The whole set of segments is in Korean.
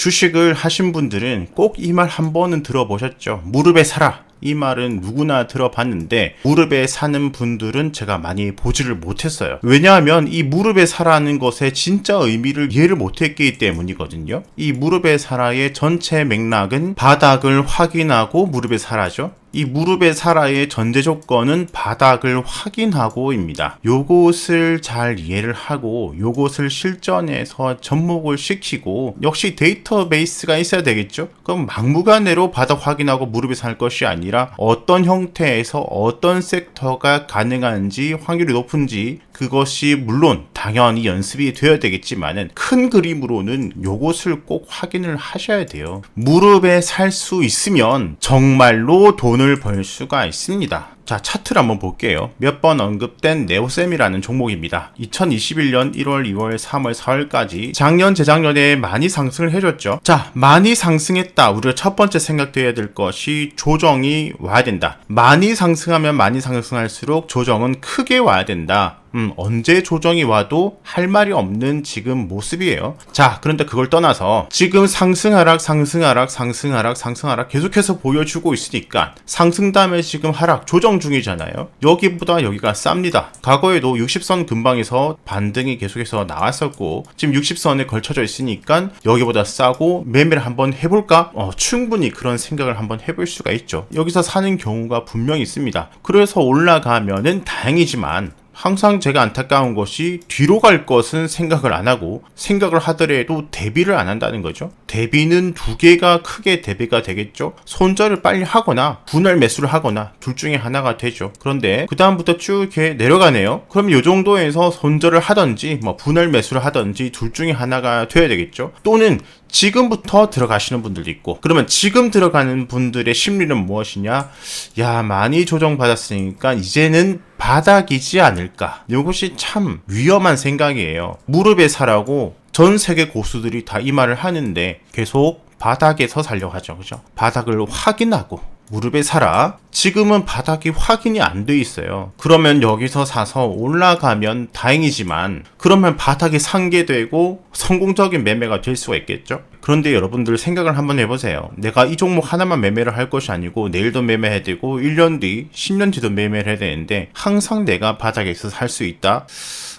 주식을 하신 분들은 꼭 이 말 한 번은 들어보셨죠. 무릎에 사라. 이 말은 누구나 들어봤는데 무릎에 사는 분들은 제가 많이 보지를 못했어요. 왜냐하면 이 무릎에 사라는 것의 진짜 의미를 이해를 못했기 때문이거든요. 이 무릎에 사라의 전체 맥락은 바닥을 확인하고 무릎에 사라죠. 이 무릎의 사라의 전제 조건은 바닥을 확인하고입니다. 요것을 잘 이해를 하고 요것을 실전에서 접목을 시키고 역시 데이터베이스가 있어야 되겠죠. 그럼 막무가내로 바닥 확인하고 무릎에 살 것이 아니라 어떤 형태에서 어떤 섹터가 가능한지 확률이 높은지 그것이 물론 당연히 연습이 되어야 되겠지만은 큰 그림으로는 요것을 꼭 확인을 하셔야 돼요. 무릎에 살 수 있으면 정말로 돈을 벌 수가 있습니다. 자, 차트를 한번 볼게요. 몇 번 언급된 네오셈이라는 종목입니다. 2021년 1월, 2월, 3월, 4월까지 작년, 재작년에 많이 상승을 해줬죠. 자, 많이 상승했다. 우리가 첫 번째 생각돼야 될 것이 조정이 와야 된다. 많이 상승하면 많이 상승할수록 조정은 크게 와야 된다. 음, 언제 조정이 와도 할 말이 없는 지금 모습이에요. 자, 그런데 그걸 떠나서 지금 상승하락, 상승하락, 상승하락, 상승하락 계속해서 보여주고 있으니까 상승 다음에 지금 하락, 조정 중이잖아요. 여기보다 여기가 쌉니다. 과거에도 60선 근방에서 반등이 계속해서 나왔었고 지금 60선에 걸쳐져 있으니까 여기보다 싸고 매매를 한번 해볼까? 어, 충분히 그런 생각을 한번 해볼 수가 있죠. 여기서 사는 경우가 분명히 있습니다. 그래서 올라가면은 다행이지만 항상 제가 안타까운 것이 뒤로 갈 것은 생각을 안 하고 생각을 하더라도 대비를 안 한다는 거죠. 대비는 두 개가 크게 대비가 되겠죠. 손절을 빨리 하거나 분할 매수를 하거나 둘 중에 하나가 되죠. 그런데 그 다음부터 쭉 이렇게 내려가네요. 그럼 이 정도에서 손절을 하든지 뭐 분할 매수를 하든지 둘 중에 하나가 돼야 되겠죠. 또는 지금부터 들어가시는 분들도 있고 그러면 지금 들어가는 분들의 심리는 무엇이냐 야 많이 조정받았으니까 이제는 바닥이지 않을까 이것이 참 위험한 생각이에요 무릎에 사라고 전 세계 고수들이 다 이 말을 하는데 계속 바닥에서 살려고 하죠 그죠 바닥을 확인하고 무릎에 사라. 지금은 바닥이 확인이 안 돼 있어요. 그러면 여기서 사서 올라가면 다행이지만 그러면 바닥이 상계되고 성공적인 매매가 될 수가 있겠죠? 그런데 여러분들 생각을 한번 해보세요. 내가 이 종목 하나만 매매를 할 것이 아니고 내일도 매매해야 되고 1년 뒤, 10년 뒤도 매매를 해야 되는데 항상 내가 바닥에서 살 수 있다?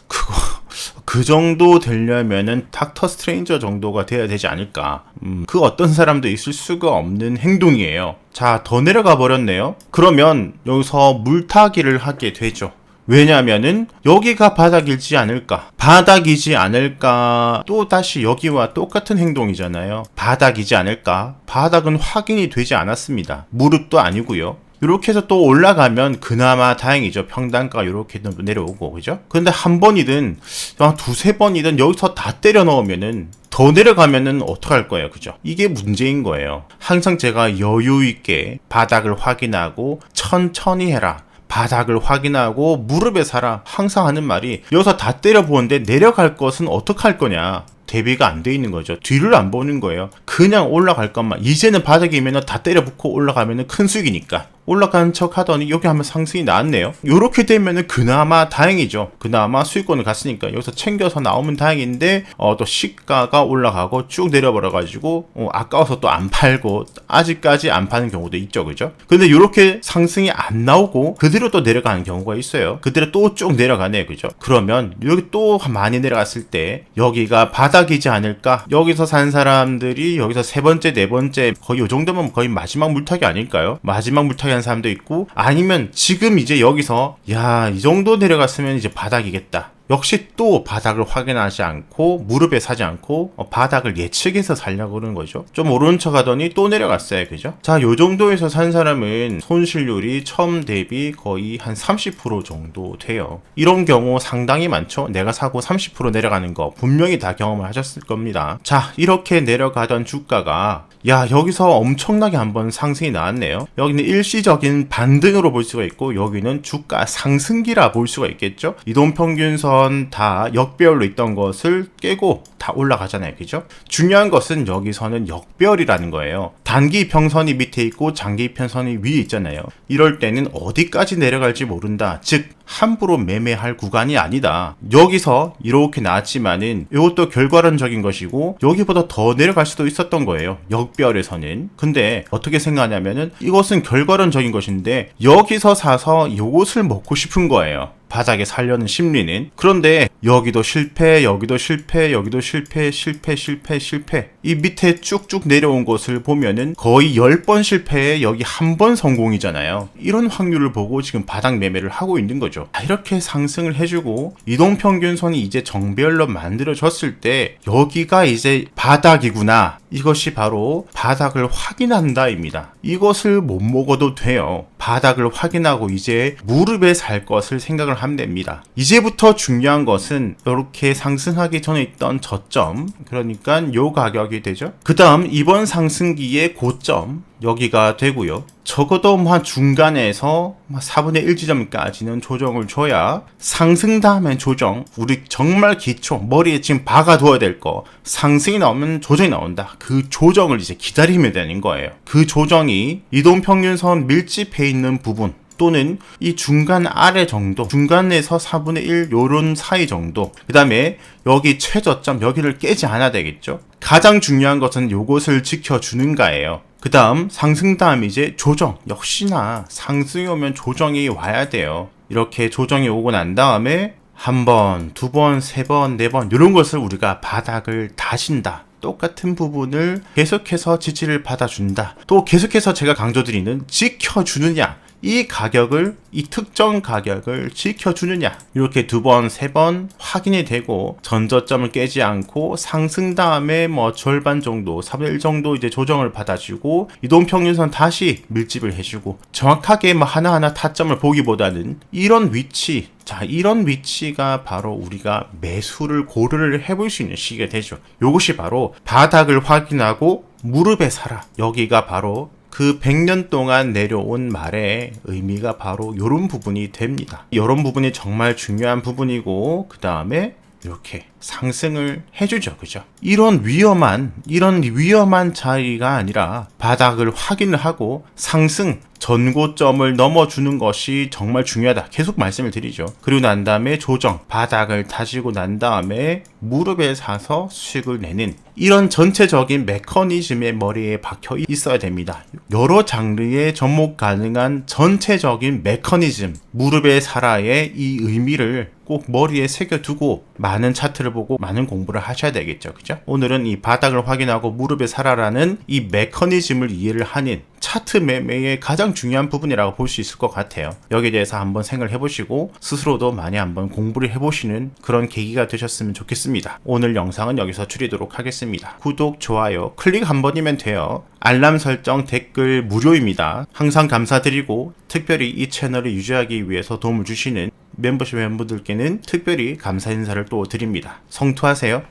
그거 그 정도 되려면은 닥터 스트레인저 정도가 돼야 되지 않을까. 음, 그 어떤 사람도 있을 수가 없는 행동이에요. 자, 더 내려가 버렸네요. 그러면 여기서 물타기를 하게 되죠. 왜냐면은 여기가 바닥이지 않을까 바닥이지 않을까 또 다시 여기와 똑같은 행동이잖아요 바닥이지 않을까 바닥은 확인이 되지 않았습니다 무릎도 아니고요 이렇게 해서 또 올라가면 그나마 다행이죠. 평단가가 이렇게 내려오고, 그죠? 근데 한 번이든, 한 두세 번이든 여기서 다 때려 넣으면은 더 내려가면은 어떡할 거예요. 그죠? 이게 문제인 거예요. 항상 제가 여유 있게 바닥을 확인하고 천천히 해라. 바닥을 확인하고 무릎에 살아 항상 하는 말이 여기서 다 때려보는데 내려갈 것은 어떡할 거냐 대비가 안 돼 있는 거죠. 뒤를 안 보는 거예요. 그냥 올라갈 것만. 이제는 바닥이면 다 때려붙고 올라가면 큰 수익이니까. 올라가는 척 하더니 여기 하면 상승이 나왔네요. 이렇게 되면은 그나마 다행이죠. 그나마 수익권을 갔으니까 여기서 챙겨서 나오면 다행인데 어, 또 시가가 올라가고 쭉 내려버려 가지고 어, 아까워서 또 안 팔고 아직까지 안 파는 경우도 있죠, 그죠? 근데 이렇게 상승이 안 나오고 그대로 또 내려가는 경우가 있어요. 그대로 또 쭉 내려가네, 그죠? 그러면 여기 또 많이 내려갔을 때 여기가 바닥이지 않을까? 여기서 산 사람들이 여기서 세 번째, 네 번째 거의 이 정도면 거의 마지막 물타기 아닐까요? 마지막 물타기 한 사람도 있고 아니면 지금 이제 여기서 야 이 정도 내려갔으면 이제 바닥이겠다 역시 또 바닥을 확인하지 않고 무릎에 사지 않고 어, 바닥을 예측해서 살려고 그러는 거죠. 좀 오른 척 하더니 또 내려갔어요. 그죠? 자, 요 정도에서 산 사람은 손실률이 처음 대비 거의 한 30% 정도 돼요. 이런 경우 상당히 많죠. 내가 사고 30% 내려가는 거 분명히 다 경험을 하셨을 겁니다. 자, 이렇게 내려가던 주가가 야, 여기서 엄청나게 한번 상승이 나왔네요. 여기는 일시적인 반등으로 볼 수가 있고 여기는 주가 상승기라 볼 수가 있겠죠. 이동평균선 다 역배열로 있던 것을 깨고 다 올라가잖아요. 그죠? 중요한 것은 여기서는 역배열이라는 거예요. 단기 평선이 밑에 있고 장기 평선이 위에 있잖아요. 이럴 때는 어디까지 내려갈지 모른다. 즉 함부로 매매할 구간이 아니다. 여기서 이렇게 나왔지만은 이것도 결과론적인 것이고 여기보다 더 내려갈 수도 있었던 거예요. 역별에서는. 근데 어떻게 생각하냐면은 이것은 결과론적인 것인데 여기서 사서 이것을 먹고 싶은 거예요. 바닥에 살려는 심리는 그런데 여기도 실패 여기도 실패 여기도 실패 실패 실패 실패. 이 밑에 쭉쭉 내려온 것을 보면은 거의 10번 실패에 여기 한 번 성공이잖아요. 이런 확률을 보고 지금 바닥 매매를 하고 있는 거죠. 아, 이렇게 상승을 해주고 이동평균선이 이제 정배열로 만들어졌을 때 여기가 이제 바닥이구나. 이것이 바로 바닥을 확인한다입니다. 이것을 못 먹어도 돼요. 바닥을 확인하고 이제 무릎에 살 것을 생각을 하면 됩니다. 이제부터 중요한 것은 이렇게 상승하기 전에 있던 저점, 그러니까 요 가격이 되죠. 그 다음 이번 상승기의 고점, 여기가 되고요. 적어도 뭐 중간에서 4분의 1 지점까지는 조정을 줘야 상승 다음엔 조정. 우리 정말 기초 머리에 지금 박아둬야 될 거. 상승이 나오면 조정이 나온다. 그 조정을 이제 기다리면 되는 거예요. 그 조정이 이동평균선 밀집해 있는 부분 또는 이 중간 아래 정도, 중간에서 4분의 1 요런 사이 정도. 그 다음에 여기 최저점 여기를 깨지 않아야 되겠죠. 가장 중요한 것은 요것을 지켜주는가예요. 그 다음 상승 다음 이제 조정 역시나 상승이 오면 조정이 와야 돼요 이렇게 조정이 오고 난 다음에 한 번, 두 번, 세 번, 네 번 이런 것을 우리가 바닥을 다신다 똑같은 부분을 계속해서 지지를 받아준다 또 계속해서 제가 강조드리는 지켜주느냐 이 가격을 이 특정 가격을 지켜주느냐 이렇게 두 번 세 번 확인이 되고 전저점을 깨지 않고 상승 다음에 뭐 절반 정도 3일 1 정도 이제 조정을 받아주고 이동평균선 다시 밀집을 해주고 정확하게 뭐 하나하나 타점을 보기보다는 이런 위치 자, 이런 위치가 바로 우리가 매수를 고려를 해볼 수 있는 시기가 되죠. 이것이 바로 바닥을 확인하고 무릎에 살아. 여기가 바로 그 100년 동안 내려온 말의 의미가 바로 이런 부분이 됩니다. 이런 부분이 정말 중요한 부분이고 그 다음에 이렇게 상승을 해주죠. 그죠? 이런 위험한, 이런 위험한 자리가 아니라 바닥을 확인을 하고 상승, 전고점을 넘어주는 것이 정말 중요하다. 계속 말씀을 드리죠. 그리고 난 다음에 조정, 바닥을 다지고 난 다음에 무릎에 사서 수익을 내는 이런 전체적인 메커니즘의 머리에 박혀 있어야 됩니다. 여러 장르에 접목 가능한 전체적인 메커니즘, 무릎에 살아의 이 의미를 꼭 머리에 새겨두고 많은 차트 를 보고 많은 공부를 하셔야 되겠죠. 그죠? 오늘은 이 바닥을 확인하고 무릎에 살아라는 이 메커니즘을 이해를 하는 차트 매매의 가장 중요한 부분이라고 볼 수 있을 것 같아요. 여기에 대해서 한번 생각을 해보시고 스스로도 많이 한번 공부를 해보시는 그런 계기가 되셨으면 좋겠습니다. 오늘 영상은 여기서 줄이도록 하겠습니다. 구독, 좋아요, 클릭 한 번이면 돼요. 알람 설정, 댓글 무료입니다. 항상 감사드리고 특별히 이 채널을 유지하기 위해서 도움을 주시는 멤버십 멤버들께는 특별히 감사 인사를 또 드립니다. 성투하세요.